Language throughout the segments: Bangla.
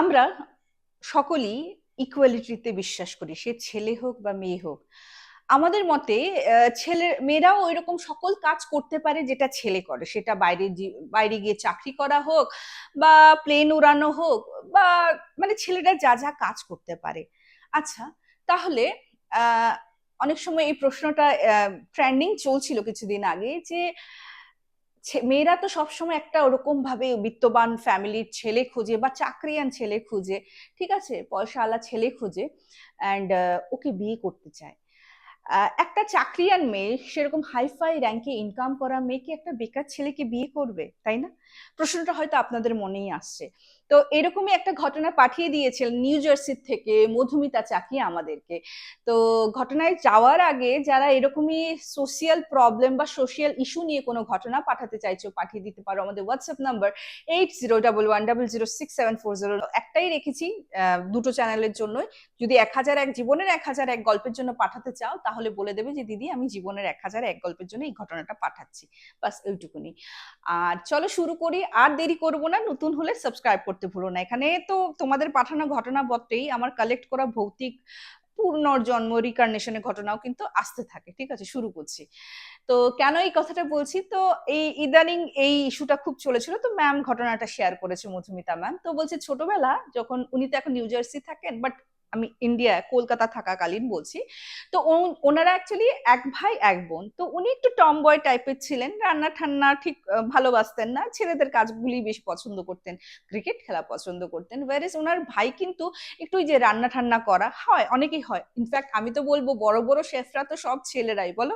আমরা সকলেই ইকুয়ালিটিতে বিশ্বাস করি, সে ছেলে হোক বা মেয়ে হোক। আমাদের মতে ছেলে, মেয়েরাও ওইরকম সকল কাজ করতে পারে যেটা ছেলে করে। সেটা বাইরে বাইরে গিয়ে চাকরি করা হোক বা প্লেন উড়ানো হোক বা মানে ছেলেরা যা যা কাজ করতে পারে। আচ্ছা তাহলে অনেক সময় এই প্রশ্নটা ট্রেন্ডিং চলছিল কিছুদিন আগে যে মেয়েরা তো সবসময় একটা ওরকম ভাবে বিত্তবান ফ্যামিলির ছেলে খুঁজে বা চাকরিয়ান ছেলে খুঁজে, ঠিক আছে? পয়সাওয়ালা ছেলে খুঁজে অ্যান্ড ওকে বিয়ে করতে চায়। একটা চাকরিয়ান মেয়ে সেরকম হাইফাই র্যাঙ্কে ইনকাম করা মেয়েকে একটা বেকার ছেলেকে বিয়ে করবে, তাই না? প্রশ্নটা হয়তো আপনাদের মনেই আসছে। তো এরকমই একটা ঘটনা পাঠিয়ে দিয়েছিলেন নিউ জার্সির থেকে মধুমিতা চাকি আমাদেরকে। তো ঘটনায় যাওয়ার আগে যারা এরকমই সোশিয়াল প্রবলেম বা সোশিয়াল ইস্যু নিয়ে কোনো ঘটনা পাঠাতে চাইছো, পাঠিয়ে দিতে পারো আমাদের WhatsApp number eight zero double one double zero six seven four zero. একটাই রেখেছি দুটো চ্যানেলের জন্যই। যদি এক হাজার এক, জীবনের এক হাজার এক গল্পের জন্য পাঠাতে চাও, তাহলে বলে দেবে যে, দিদি, আমি জীবনের এক হাজার এক গল্পের জন্য এই ঘটনাটা পাঠাচ্ছি। বাস ওইটুকুনি আর চলো শুরু করি, আর দেরি করব না, নতুন হলে সাবস্ক্রাইব করতে ভুলো না। এখানে তো তোমাদের পাঠানো ঘটনা বটেই, আমার কালেক্ট করা ভৌতিক পুনর্জন্ম রিকার্নেশনের ঘটনাও কিন্তু আসতে থাকে, ঠিক আছে? শুরু করছি। তো কেন এই কথাটা বলছি? তো এই ইদানিং এই ইস্যুটা খুব চলেছিল, তো ম্যাম ঘটনাটা শেয়ার করেছে মধুমিতা ম্যাম তো বলছে ছোটবেলা যখন উনি তো এখন নিউ জার্সি থাকেন বাট আমি ইন্ডিয়া কলকাতা থাকাকালীন বলছি। তো ওনারা অ্যাকচুয়ালি এক ভাই, এক বোন। তো উনি একটু টম বয় টাইপের ছিলেন। রান্না ঠান্না ঠিক ভালোবাসতেন না। ছেলেদের কাজগুলি বেশ পছন্দ করতেন। ক্রিকেট খেলা পছন্দ করতেন। ওয়ারেস ওনার ভাই কিন্তু একটু যে রান্না ঠান্না করা হয়, অনেকেই হয়। ইনফ্যাক্ট আমি তো বলব, বড় বড় শেফরা তো সব ছেলেরাই, বলো?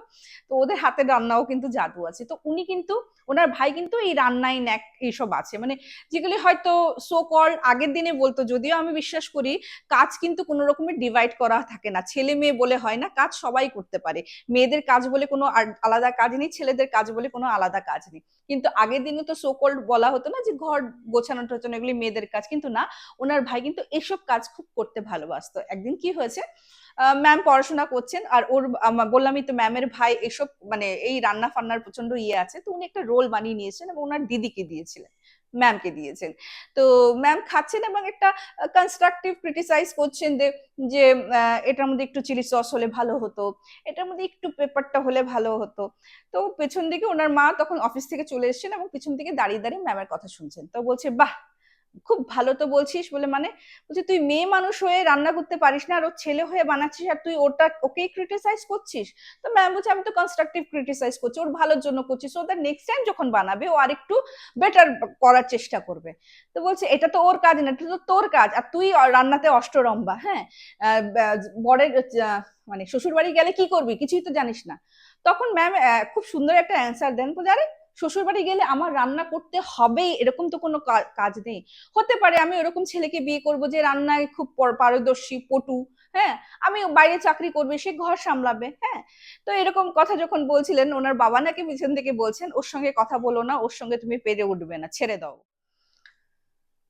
তো ওদের হাতে রান্নাও কিন্তু জাদু আছে। তো উনি কিন্তু, ওনার ভাই কিন্তু এই রান্নায় ন্যাক, এইসব আছে। মানে যেগুলি হয়তো সো কল আগের দিনে বলতো, যদিও আমি বিশ্বাস করি, কাজ কিন্তু কোনো রকমের ডিভাইড করা থাকে না। ছেলে মেয়ে বলে হয় না, কাজ সবাই করতে পারে। মেয়েদের কাজ বলে কোনো আলাদা কাজ নেই, ছেলেদের কাজ বলে কোনো আলাদা কাজ নেই। কিন্তু আগের দিনে তো সো কল্ড বলা হতো না যে ঘর গোছানো টোছানো এগুলি মেয়েদের কাজ। কিন্তু না, ওনার ভাই কিন্তু এসব কাজ খুব করতে ভালোবাসতো। একদিন কি হয়েছে ম্যাম পড়াশোনা করছেন আর ওর বললামই তো ম্যামের ভাই এসব মানে এই রান্না ফান্নার প্রচণ্ড ইয়ে আছে, তো উনি একটা রোল বানিয়ে নিয়েছেন এবং ওনার দিদিকে দিয়েছিলেন। ম্যামকে দিয়েছেন। তো ম্যাম খাচ্ছেন এবং একটা কনস্ট্রাকটিভ ক্রিটিসাইজ করছেন যে এটার মধ্যে একটু চিলি সস হলে ভালো হতো, এটার মধ্যে একটু পেপারটা হলে ভালো হতো। তো পেছন দিকে ওনার মা তখন অফিস থেকে চলে এসছেন এবং পিছন দিকে দাঁড়িয়ে দাঁড়িয়ে ম্যামের কথা শুনছেন। তো বলছে, বাহ খুব ভালো তো বলছিস বলে মানে বলছে, তুই মেয়ে মানুষ হয়ে রান্না করতে পারিস না, আর ও ছেলে হয়ে বানাচ্ছিস, আর তুই ওটা, ওকেই ক্রিটিসাইজ করছিস? তো ম্যাম বলছে, আমি তো কনস্ট্রাকটিভ ক্রিটিসাইজ করছি, ওর ভালোর জন্য করছি। সো দ্যাট নেক্সট টাইম যখন বানাবে, ও আরেকটু বেটার করার চেষ্টা করবে। তো বলছে, এটা তো ওর কাজ না, এটা তো তোর কাজ, আর তুই রান্নাতে অষ্টরম্বা হ্যাঁ? বরের মানে শ্বশুর বাড়ি গেলে কি করবি? কিছুই তো জানিস না। তখন ম্যাম খুব সুন্দর একটা অ্যান্সার দেন বলে আরে শ্বশুর বাড়ি গেলে আমার রান্না করতে হবে এরকম তো কোনো কাজ নেই। হতে পারে আমি ওরকম ছেলেকে বিয়ে করব যে রান্নায় খুব পারদর্শী, পটু হ্যাঁ? আমি বাইরে চাকরি করবে, সে ঘর সামলাবে হ্যাঁ? তো এরকম কথা যখন বলছিলেন, ওনার বাবা নাকি পিছন থেকে বলছেন, ওর সঙ্গে কথা বলো না, ওর সঙ্গে তুমি পেরে উঠবে না, ছেড়ে দাও।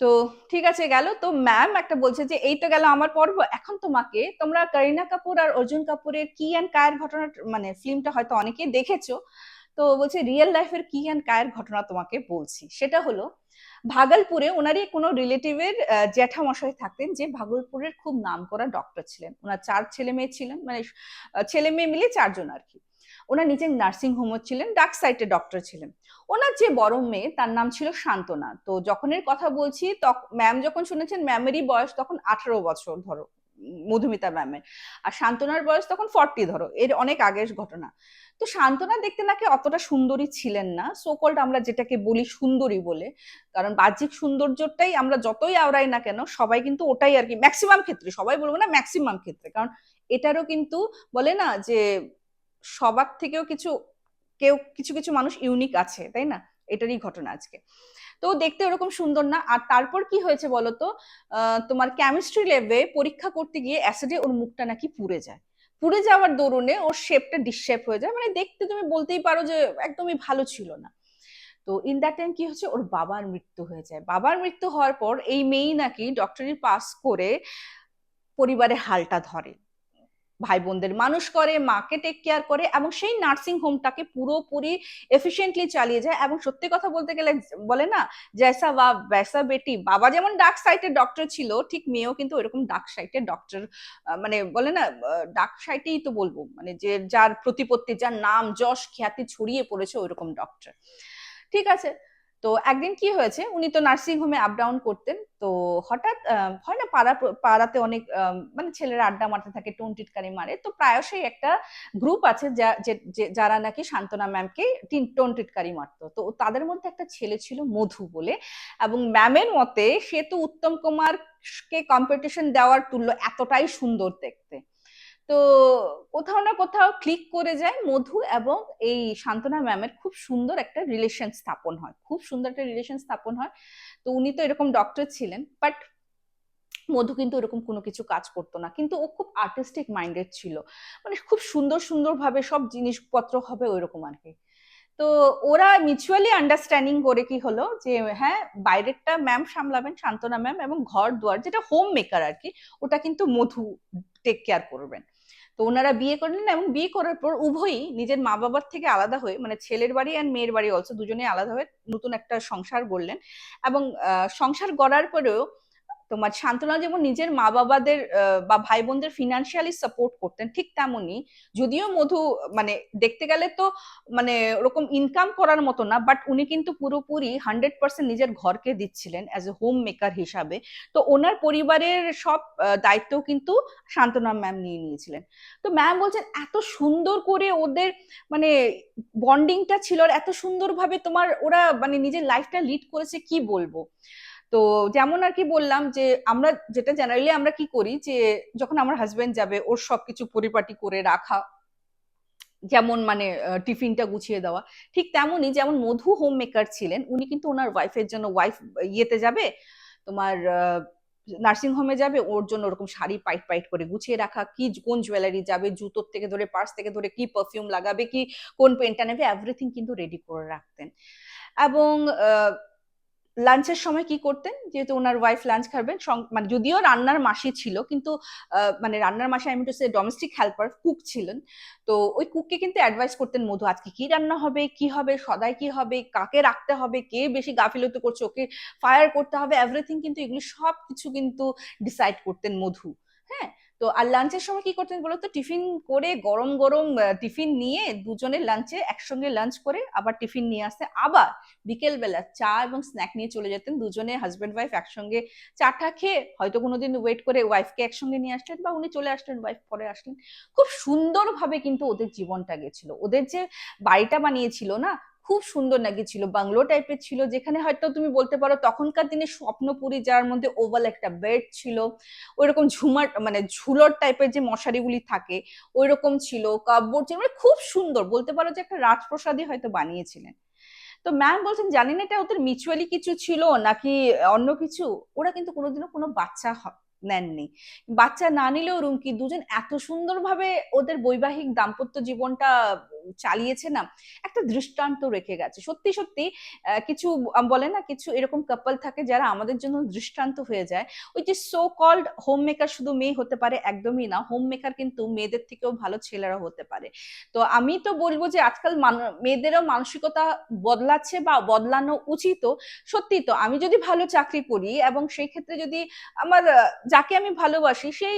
তো ঠিক আছে গেল। তো ম্যাম একটা বলছে যে, এই তো গেল আমার পর্ব, এখন তোমাকে, তোমরা করিনা কাপুর আর অর্জুন কাপুরের কি অ্যান্ড কায়ের ঘটনা মানে ফিল্মটা হয়তো অনেকেই দেখেছ তো বলছে রিয়েল লাইফের কি অ্যান্ড কায়ের ঘটনা তোমাকে বলছি। সেটা হলো, ভাগলপুরে ওনারই কোনো রিলেটিভের জ্যাঠামশাই থাকতেন যে ভাগলপুরের খুব নাম করা ডক্টর ছিলেন। ওনার চার ছেলে মেয়ে ছিলেন মানে ছেলে মেয়ে মিলে চারজন আর কি। ওনার নিজের নার্সিং হোমও ছিলেন ডাক সাইটে ডক্টর ছিলেন। ওনার যে বড় মেয়ে, তার নাম ছিল শান্তনা। তো যখনের কথা বলছি ম্যাম যখন শুনেছেন ম্যামেরই বয়স তখন আঠারো বছর ধরো মধুমিতা ম্যামের আর শান্তনার বয়স তখন ফর্টি ধরো, এর অনেক আগের ঘটনা। তো শান্তনা দেখতে নাকি অতটা সুন্দরী ছিলেন না। সোকল্ড আমরা যেটাকে বলি সুন্দরী বলে। কারণ বাহ্যিক সৌন্দর্যটাই আমরা যতই আওড়াই না কেন, সবাই কিন্তু ওটাই আর কি ম্যাক্সিমাম ক্ষেত্রে, সবাই বলব না ম্যাক্সিমাম ক্ষেত্রে। কারণ এটারও কিন্তু বলে না যে সবার থেকেও কিছু, কেউ কিছু কিছু মানুষ ইউনিক আছে, তাই না? এটারই ঘটনা আজকে। তো দেখতে ওরকম সুন্দর না। আর তারপর কি হয়েছে বলতো? তোমার কেমিস্ট্রি ল্যাবে পরীক্ষা করতে গিয়ে অ্যাসিডে ওর মুখটা নাকি পুড়ে যায়। পুড়ে যাওয়ার দরুনে ওর শেপটা ডিসশেপ হয়ে যায়। মানে দেখতে তুমি বলতেই পারো যে একদমই ভালো ছিল না। তো ইন দ্যাট টাইম কি হচ্ছে? ওর বাবার মৃত্যু হয়ে যায়। বাবার মৃত্যু হওয়ার পর এই মেয়েই নাকি ডক্টরি পাস করে পরিবারে হালটা ধরে। ভাই বোনদের মানুষ করে, মাকে টেক কেয়ার করে এবং সেই নার্সিং হোমটাকে পুরোপুরি এফিসিয়েন্টলি চালিয়ে যায় এবং সত্যি কথা বলতে গেলে বলে না জয়সা বা ব্যাসা বেটি, বাবা যেমন ডাক সাইটের ডক্টর ছিল, ঠিক মেয়েও কিন্তু ওইরকম ডাক সাইটের ডক্টর মানে বলে না ডাক সাইটেই তো বলব মানে যে যার প্রতিপত্তি, যার নাম, যশ, খ্যাতি ছড়িয়ে পড়েছে ওইরকম ডক্টর ঠিক আছে? তো একদিন কি হয়েছে, উনি তো নার্সিং হোমে আপ ডাউন করতেন, তো হঠাৎ হয় না পাড়া পাড়াতে অনেক মানে ছেলেরা আড্ডা মারতে থাকে, টোন টিটকারি মারে, তো প্রায়শই একটা গ্রুপ আছে যারা নাকি শান্তনা ম্যামকে টোন টিটকারি মারতো। তো তাদের মধ্যে একটা ছেলে ছিল মধু বলে, এবং ম্যামের মতে সে তো উত্তম কুমারকে কম্পিটিশন দেওয়ার তুল্য এতটাই সুন্দর দেখতে। তো কোথাও না কোথাও ক্লিক করে যায় মধু এবং এই শান্তনা ম্যামের খুব সুন্দর একটা রিলেশন স্থাপন হয়। খুব সুন্দর একটা রিলেশন স্থাপন হয়। তো উনি তো এরকম ডক্টর ছিলেন বাট মধু কিন্তু এরকম কোনো কিছু কাজ করতো না। কিন্তু ও খুব আর্টিস্টিক মাইন্ডেড ছিল। মানে খুব সুন্দর সুন্দরভাবে সব জিনিসপত্র হবে ওই রকম আর কি। তো ওরা মিউচুয়ালি আন্ডারস্ট্যান্ডিং করে কি হলো যে হ্যাঁ বাইরেরটা ম্যাম সামলাবেন, শান্তনা ম্যাম এবং ঘর দুয়ার যেটা হোম মেকার আর কি, ওটা কিন্তু মধু টেক কেয়ার করবেন। তো ওনারা বিয়ে করলেন এবং বিয়ে করার পর উভয়ই নিজের মা বাবার থেকে আলাদা হয়ে মানে ছেলের বাড়ি অ্যান্ড মেয়ের বাড়ি অলসো দুজনে আলাদা হয়ে নতুন একটা সংসার গড়লেন এবং সংসার গড়ার পরেও তোমার শান্তনা যেমন নিজের মা বাবাদের বা ভাই বোনদের ফিনান্সিয়ালি সাপোর্ট করতেন, ঠিক তেমনই। যদিও মধু মানে দেখতে গেলে তো মানে ওরকম ইনকাম করার মতো না বাট উনি কিন্তু পুরোপুরি হান্ড্রেড পার্সেন্ট নিজের ঘরকে দিচ্ছিলেন অ্যাজ এ হোম মেকার হিসাবে। তো ওনার পরিবারের সব দায়িত্ব কিন্তু শান্তনা ম্যাম নিয়ে নিয়েছিলেন। তো ম্যাম বলছেন, এত সুন্দর করে ওদের মানে বন্ডিংটা ছিল আর এত সুন্দরভাবে তোমার ওরা মানে নিজের লাইফটা লিড করেছে, কি বলব? তো যেমন আর কি বললাম যে আমরা যেটা জেনারেলি আমরা কি করি যে যখন আমার হাজবেন্ড যাবে, ওর সবকিছু পরিপাটি করে রাখা, যেমন মানে টিফিনটা গুছিয়ে দেওয়া, ঠিক তেমনই যেমন মধু হোম মেকার ছিলেন, উনি কিন্তু ওনার ওয়াইফের জন্য ওয়াইফ ইয়েতে যাবে, তোমার নার্সিং হোমে যাবে, ওর জন্য ওরকম শাড়ি পাইট পাইট করে গুছিয়ে রাখা, কি কোন জুয়েলারি যাবে, জুতোর থেকে ধরে পার্স থেকে ধরে, কি পারফিউম লাগাবে, কি কোন পেনটা নেবে এভরিথিং কিন্তু রেডি করে রাখতেন। এবং লাঞ্চের সময় কি করতেন? যেহেতু ওনার ওয়াইফ লাঞ্চ খাবেন মানে যদিও রান্নার মাসি ছিল, কিন্তু মানে রান্নার মাসে আমি সে ডোমেস্টিক হেল্পার কুক ছিলেন। তো ওই কুককে কিন্তু অ্যাডভাইস করতেন, মধু, আজকে কি রান্না হবে? কি হবে? সদাই কি হবে? কাকে রাখতে হবে? কে বেশি গাফিলত করছে? ওকে ফায়ার করতে হবে? এভরিথিং কিন্তু এগুলি সব কিছু কিন্তু ডিসাইড করতেন মধু। তো আর লাঞ্চের সময় কি করতেন বলতো? টিফিন করে গরম গরম টিফিন নিয়ে দুজনের লাঞ্চে একসঙ্গে লাঞ্চ করে আবার টিফিন নিয়ে আসতে। আবার বিকেলবেলা চা এবং স্ন্যাক নিয়ে চলে যেতেন। দুজনে হাজব্যান্ড ওয়াইফ একসঙ্গে চাটা খেয়ে হয়তো কোনোদিন ওয়েট করে ওয়াইফকে একসঙ্গে নিয়ে আসলেন বা উনি চলে আসলেন ওয়াইফ পরে আসলেন খুব সুন্দরভাবে কিন্তু ওদের জীবনটা গেছিল। ওদের যে বাড়িটা বানিয়েছিল না খুব সুন্দর নাকি ছিল বাংলো টাইপের ছিল, যেখানে হয়তো তুমি বলতে পারো তখনকার দিনে স্বপ্নপুরি যার মধ্যে ওভাল একটা বেড ছিল ওই রকম ঝুমার মানে ঝুলর টাইপের যে মশারিগুলি থাকে ওই রকম ছিল কাপবোর্ড ছিল মানে খুব সুন্দর, বলতে পারো যে একটা রাজপ্রসাদই হয়তো বানিয়েছিলেন। তো ম্যাম বলছেন জানি না এটা ওদের মিউচুয়ালি কিছু ছিল নাকি অন্য কিছু? ওরা কিন্তু কোনোদিনও কোনো বাচ্চা নেননি। বাচ্চা না নিলেও রুমকি দুজন এত সুন্দরভাবে ওদের বৈবাহিক দাম্পত্য জীবনটা চালিয়েছে না, একটা দৃষ্টান্ত রেখে গেছে। সত্যি সত্যি কিছু বলে না, কিছু এরকম কাপল থাকে যারা আমাদের জন্য দৃষ্টান্ত হয়ে যায়। ওই যে সো কল্ড হোম মেকার শুধু মেয়ে হতে পারে একদমই না হোম মেকার কিন্তু মেয়েদের থেকেও ভালো ছেলেরা হতে পারে। তো আমি তো বলব যে আজকাল মেয়েদেরও মানসিকতা বদলাচ্ছে বা বদলানো উচিত সত্যি তো, আমি যদি ভালো চাকরি করি এবং সেই ক্ষেত্রে যদি আমার যাকে আমি ভালোবাসি, সেই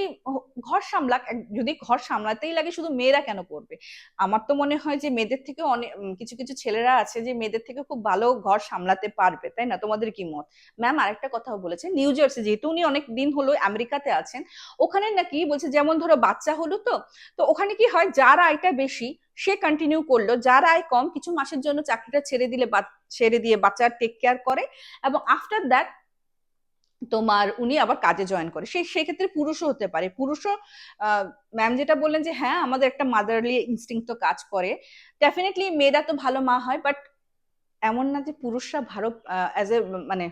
ঘর সামলাক যদি ঘর সামলাতেই লাগে শুধু মেয়েরা কেন করবে? আমার তো মনে হয় যে মেয়েদের থেকে অনেক কিছু কিছু ছেলেরা আছে যে মেয়েদের থেকে খুব ভালো ঘর সামলাতে পারবে, তাই না? তোমাদের কি মত? ম্যাম আরেকটা কথাও বলেছে নিউ জার্সি যেহেতু উনি অনেক দিন হলো আমেরিকাতে আছেন, ওখানে নাকি বলছে যেমন ধরো বাচ্চা হলো তো তো ওখানে কি হয় যার আয়টা বেশি, সে কন্টিনিউ করল, যার আয় কম, কিছু মাসের জন্য চাকরিটা ছেড়ে দিলে ছেড়ে দিয়ে বাচ্চার টেক কেয়ার করে, এবং আফটার দ্যাট তোমার উনি আবার কাজে জয়েন করে। সেই সেক্ষেত্রে পুরুষও হতে পারে। পুরুষও ম্যাম যেটা বললেন যে হ্যাঁ আমাদের একটা মাদারলি ইনস্টিং তো কাজ করে। ডেফিনেটলি মেয়েরা তো ভালো মা হয় বাট এমন না যে পুরুষরা ভালো অ্যাজ এ মানে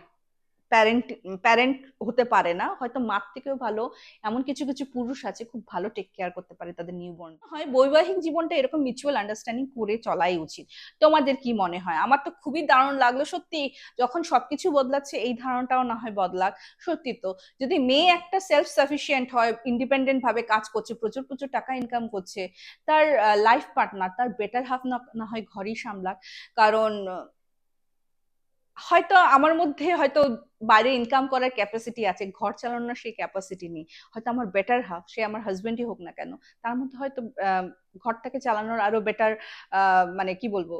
প্যারেন্ট প্যারেন্ট হতে পারে না। হয়তো মার থেকেও ভালো, এমন কিছু কিছু পুরুষ আছে খুব ভালো টেক কেয়ার করতে পারে তাদের নিউবর্ন হয় বৈবাহিক জীবনটা এরকম মিউচুয়াল আন্ডারস্ট্যান্ডিং করে চলাই উচিত। তোমাদের কি মনে হয়? আমার তো খুবই দারুণ লাগল সত্যি। যখন সবকিছু বদলাচ্ছে, এই ধারণাটাও না হয় বদলাক। সত্যি তো, যদি মেয়ে একটা সেলফ সাফিসিয়েন্ট হয় ইন্ডিপেন্ডেন্ট ভাবে কাজ করছে, প্রচুর প্রচুর টাকা ইনকাম করছে, তার লাইফ পার্টনার তার বেটার হাফ না হয় ঘরই সামলাক। কারণ হয়তো আমার মধ্যে হয়তো বাইরে ইনকাম করার ক্যাপাসিটি আছে, ঘর চালানোর সেই ক্যাপাসিটি নেই। হয়তো আমার বেটার হাফ সে আমার হাজবেন্ডই হোক না কেন, তার মধ্যে হয়তো ঘরটাকে চালানোর আরও বেটার মানে কি বলব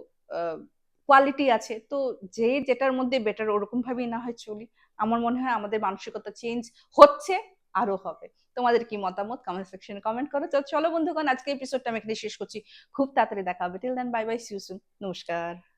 কোয়ালিটি আছে। তো যে যেটার মধ্যে বেটার ওরকম ভাবেই না হয় চলি। আমার মনে হয় আমাদের মানসিকতা চেঞ্জ হচ্ছে, আরও হবে। তোমাদের কি মতামত? কমেন্ট সেকশনে কমেন্ট করো। চলো বন্ধুগণ আজকে এপিসোডটা আমি এখানে শেষ করছি। খুব তাড়াতাড়ি দেখা হবে। Till then bye bye see you soon নমস্কার।